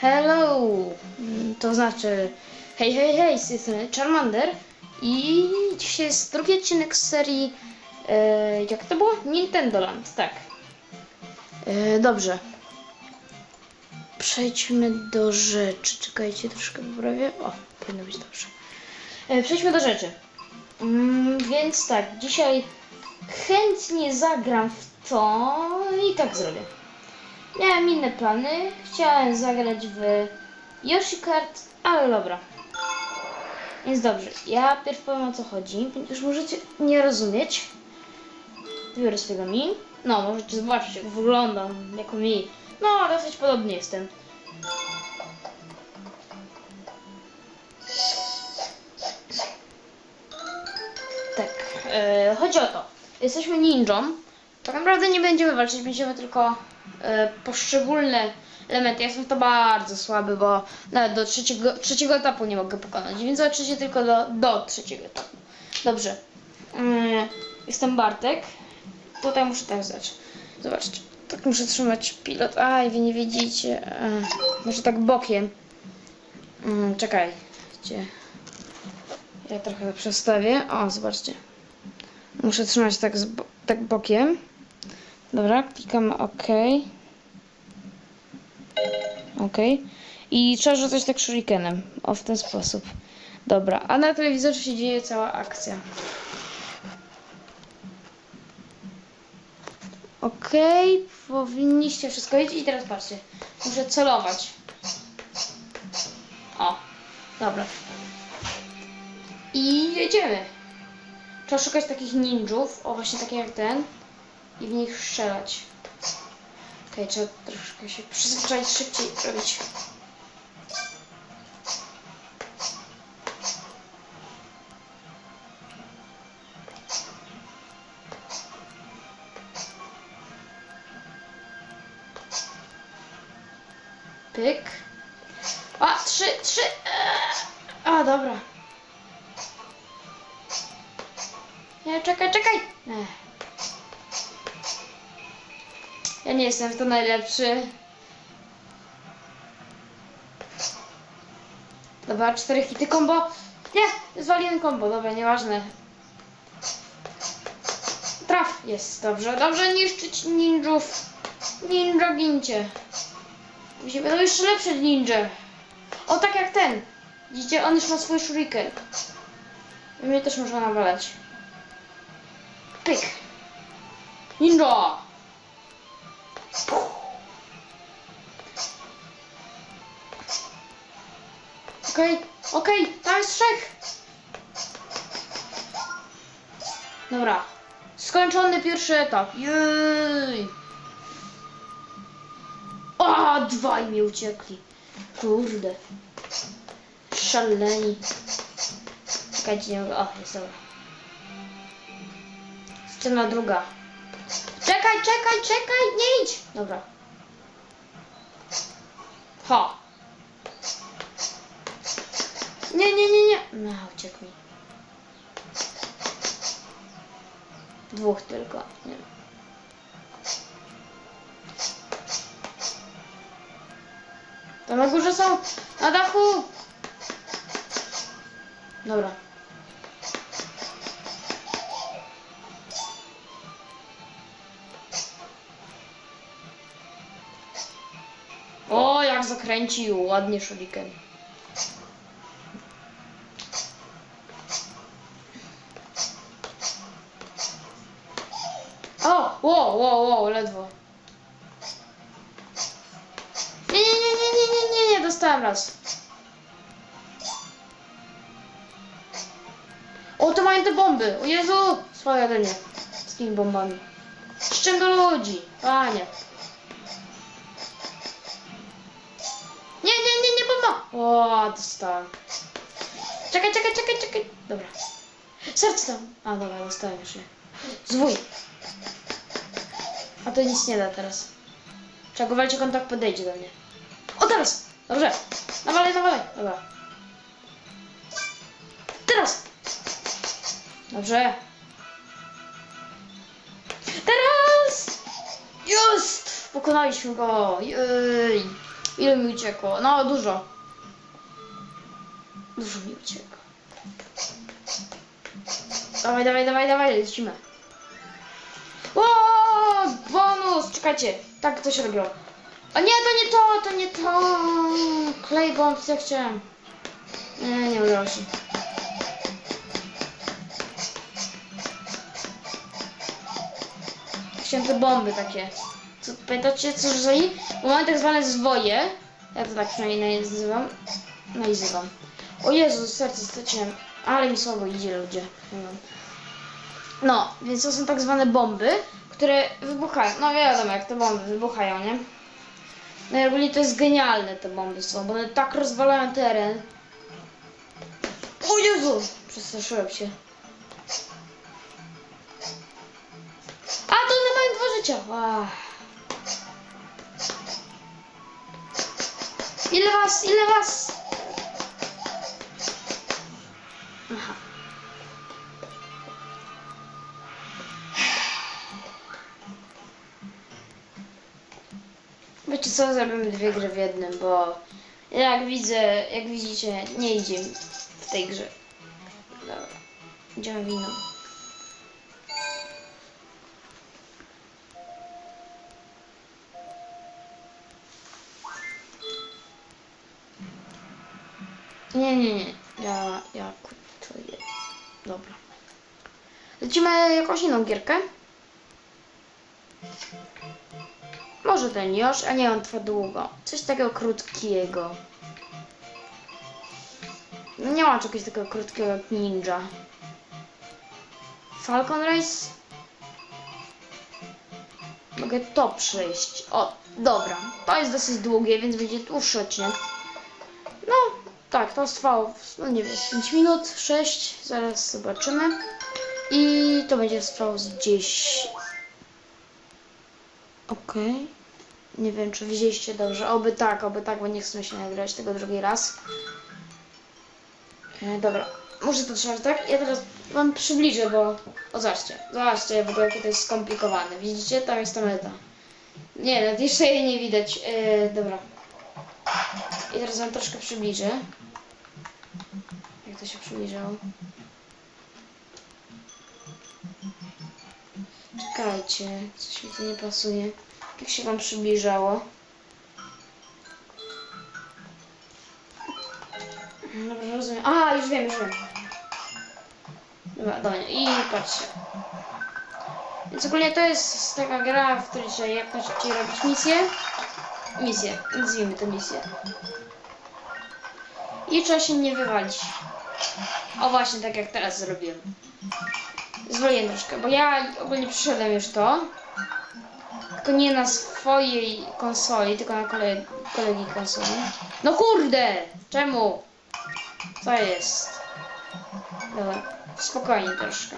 Hello! To znaczy, hej, hej, hej, z Charmander i dzisiaj jest drugi odcinek z serii, e, jak to było? Nintendo Land, tak. E, dobrze. Przejdźmy do rzeczy. Czekajcie, troszkę poprawię. O, powinno być dobrze. E, przejdźmy do rzeczy. Mm, więc tak, dzisiaj chętnie zagram w to i tak zrobię. Miałem inne plany. Chciałem zagrać w Yoshi Kart, ale dobra. Więc dobrze, ja pierw powiem o co chodzi, ponieważ możecie nie rozumieć. Biorę swojego mi. No, możecie zobaczyć jak wyglądam jako mi. No, dosyć podobnie jestem. Tak, e, chodzi o to. Jesteśmy ninją. Tak naprawdę nie będziemy walczyć, będziemy tylko poszczególne elementy. Ja jestem to bardzo słaby, bo nawet do trzeciego, trzeciego etapu nie mogę pokonać, więc zobaczycie tylko do, do trzeciego etapu. Dobrze. Mm, jestem Bartek. Tutaj muszę tak zdać. Zobaczcie. Tak muszę trzymać pilot. Aj, wy nie widzicie. E, może tak bokiem. Mm, czekaj. Gdzie? Ja trochę przestawię. O, zobaczcie. Muszę trzymać tak, tak bokiem. Dobra, klikamy OK. OK. I trzeba rzucać tak shurikenem. O, w ten sposób. Dobra, a na telewizorze się dzieje cała akcja. OK, powinniście wszystko wiedzieć. I teraz patrzcie. Muszę celować. O, dobra. I jedziemy. Trzeba szukać takich ninjów, o właśnie takie jak ten, i w nich strzelać. Okej, trzeba troszkę się przyzwyczaić szybciej robić. Pyk. A, trzy, trzy. A, dobra. Nie, czekaj, czekaj! Ech. Ja nie jestem w to najlepszy. Dobra, cztery hity combo. Nie, zwaliłem combo, dobra, nieważne. Traf, jest, dobrze, dobrze niszczyć ninjów. Ninja gincie. Później będą jeszcze lepsze ninja. O, tak jak ten. Widzicie, on już ma swój shuriken. I mnie też można nawalać. Pyk. Ninja! Okej, okej, tam jest trzech. Dobra. Skończony pierwszy etap. Jej. O, dwaj mi uciekli. Kurde. Szaleni. Czekajcie, nie. O, jest dobra. Scena druga. Czekaj, czekaj, czekaj, nie idź! Dobra. Ha. Nie, nie, nie, nie. No, uciekł mi. Dwóch tylko. Nie. To na górze są. Na dachu. Dobra. Zakręcił. Ładnie shuriken. O, wow, wow, wow, ledwo. Nie, nie, nie, nie, nie, nie, nie, nie, dostałem raz. O, to mają te bomby. O Jezu, swoje ode mnie. Z tymi bombami. Do ludzi, panie. O, dostałem. Czekaj, czekaj, czekaj, czekaj. Dobra. Serce tam. A, dobra, dostałem już je. Zwój. A to nic nie da teraz. Trzeba go walczyć, on tak podejdzie do mnie. O, teraz! Dobrze. Nawalaj, nawalaj. Dobra. Teraz! Dobrze. Teraz! Just! Pokonaliśmy go. Jej. Ile mi uciekło? No, dużo. Dużo uciekło. Dawaj, dawaj, dawaj, dawaj, lecimy. O, bonus! Czekajcie, tak to się robiło. O nie, to nie to, to nie to. Klej bomb, co ja chciałem. Nie, nie udało się. Chciałem te bomby takie. Co, pamiętacie, co rzucali? Bo mamy tak zwane zwoje. Ja to tak przynajmniej nazywam. Nazywam. O Jezu, serce straciłem. Ale mi słabo idzie, ludzie. No, więc to są tak zwane bomby, które wybuchają. No wiadomo, jak te bomby wybuchają, nie? No i ogólnie to jest genialne te bomby są, bo one tak rozwalają teren. O Jezu! Przestraszyłem się. A, to one mają dwa życia. Ach. Ile was? Ile was? Co, zrobimy dwie gry w jednym, bo jak widzę, jak widzicie, nie idzie w tej grze. Dobra, idziemy w inną. Nie, nie, nie. Ja, ja kupuję. Dobra. Lecimy jakąś inną gierkę. Może ten już, a nie on trwa długo. Coś takiego krótkiego. No nie ma czegoś takiego krótkiego jak Ninja. Falcon Race? Mogę to przejść. O, dobra. To jest dosyć długie, więc będzie dłuższy odcinek. No, tak, to trwało, no nie wiem, 5 minut, 6, zaraz zobaczymy. I to będzie trwało z gdzieś... Okej. Nie wiem, czy widzieliście dobrze. Oby tak, oby tak, bo nie chcę się nagrać tego drugi raz. E, dobra, może to trzeba tak? Ja teraz wam przybliżę, bo... O, zobaczcie, zobaczcie w ogóle, jakie to jest skomplikowane. Widzicie? Tam jest ta meta. Nie, nawet jeszcze jej nie widać. E, dobra. I teraz wam troszkę przybliżę. Jak to się przybliżało? Czekajcie, coś mi tu nie pasuje. Jak się wam przybliżało? Dobra, rozumiem. A, już wiem, już wiem. Dobra, dobra. I patrzcie. Więc ogólnie to jest taka gra, w której trzeba jak najszybciej robić misję. Misję, nazwijmy to misję. I trzeba się nie wywalić. O właśnie, tak jak teraz zrobiłem. Zwoliłem troszkę, bo ja ogólnie przyszedłem już to. Tylko nie na swojej konsoli, tylko na kole kolegi konsoli. No kurde! Czemu? Co jest? Dobra, spokojnie troszkę.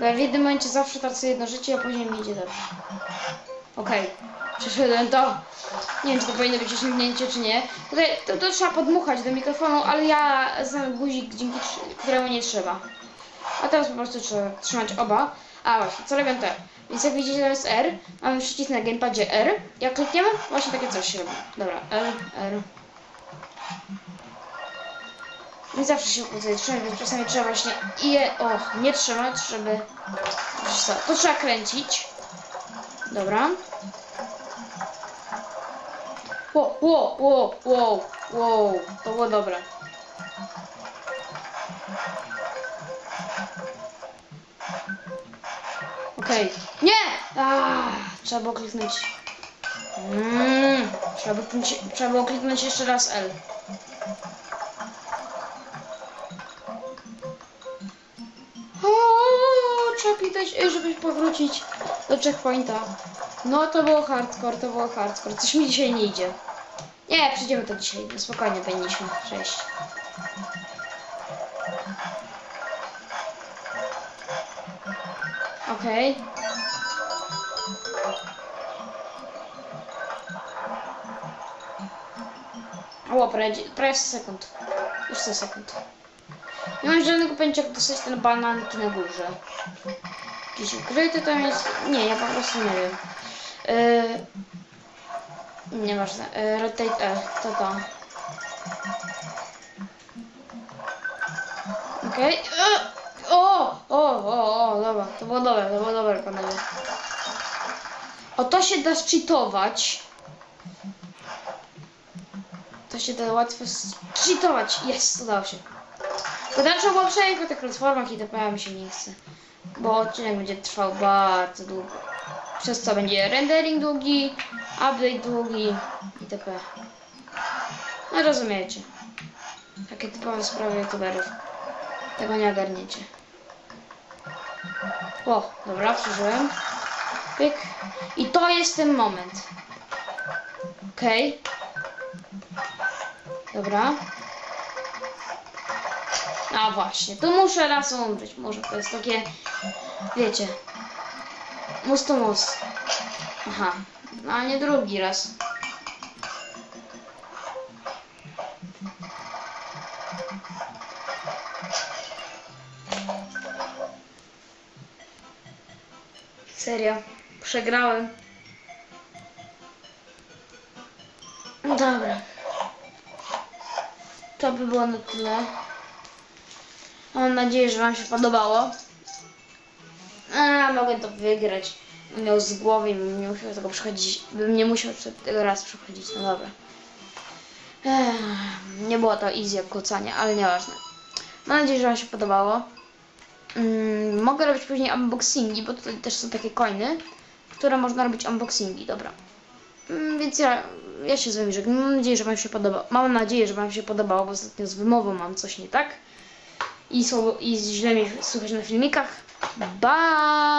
Ja w jednym momencie zawsze tracę jedno życie, a później mi idzie dobrze. Okej, przeszedłem to. Nie wiem, czy to powinno być osiągnięcie, czy nie. Tutaj to, to trzeba podmuchać do mikrofonu, ale ja znam guzik, dzięki któremu nie trzeba. A teraz po prostu trzeba trzymać oba. A właśnie, co robią te? Więc jak widzicie, to jest R. Mamy przycisk na gamepadzie R. Jak klikniemy, właśnie takie coś się robi. Dobra, R, R. Nie zawsze się tutaj trzymać, więc czasami trzeba właśnie je, o, nie trzymać, żeby... To trzeba kręcić. Dobra. Ło, ło, ło, ło, ło, to było dobre. Okej. Nie! Ah, trzeba było kliknąć. Mm, trzeba, było kliknąć, trzeba było kliknąć jeszcze raz L. Trzeba kliknąć E, żeby powrócić do checkpointa. No to było hardcore, to było hardcore. Coś mi dzisiaj nie idzie. Nie, przejdziemy to dzisiaj. No, spokojnie powinniśmy przejść. Okej. O, prawie, prawie 100 sekund. Już 100 sekund. Nie mam żadnego pojęcia, jak dostać ten bananki na górze. Jakiś ukryty tam jest? Nie, ja po prostu nie wiem. Yy... Nieważne. E, rotate E, to to. Okej. E, O, o, o, o, dobra. To było dobre, to było dobre, panowie. O, to się da cheatować. To się da łatwo cheatować. Jest, udało się. Podaczą było przejść po tych platformach i TPA mi się nie chce. Bo odcinek będzie trwał bardzo długo. Przez co będzie rendering długi, update długi itp. No rozumiecie. Takie typowe sprawy youtuberów. Tego nie ogarniecie. O, dobra, przeżyłem. Pyk. I to jest ten moment. Okej. Dobra. A właśnie, tu muszę raz umrzeć. Może to jest takie, wiecie, mus to mus. Aha, no a nie drugi raz. Serio, przegrałem. Dobra. To by było na tyle. Mam nadzieję, że Wam się podobało. A, mogę to wygrać. Miał z głowy bym nie musiał tego przechodzić. Bym nie musiał tego raz przechodzić. No dobra. Ech, nie było to easy jak kłócanie, ale nieważne. Mam nadzieję, że Wam się podobało. Mm, mogę robić później unboxingi, bo tutaj też są takie coiny, które można robić unboxingi, dobra. Mm, więc ja, ja się z Wami żegnam. Mam nadzieję, że Wam się podobało. Mam nadzieję, że Wam się podobało, bo ostatnio z wymową mam coś nie tak. I, słowo, i źle mnie słychać na filmikach. Bye!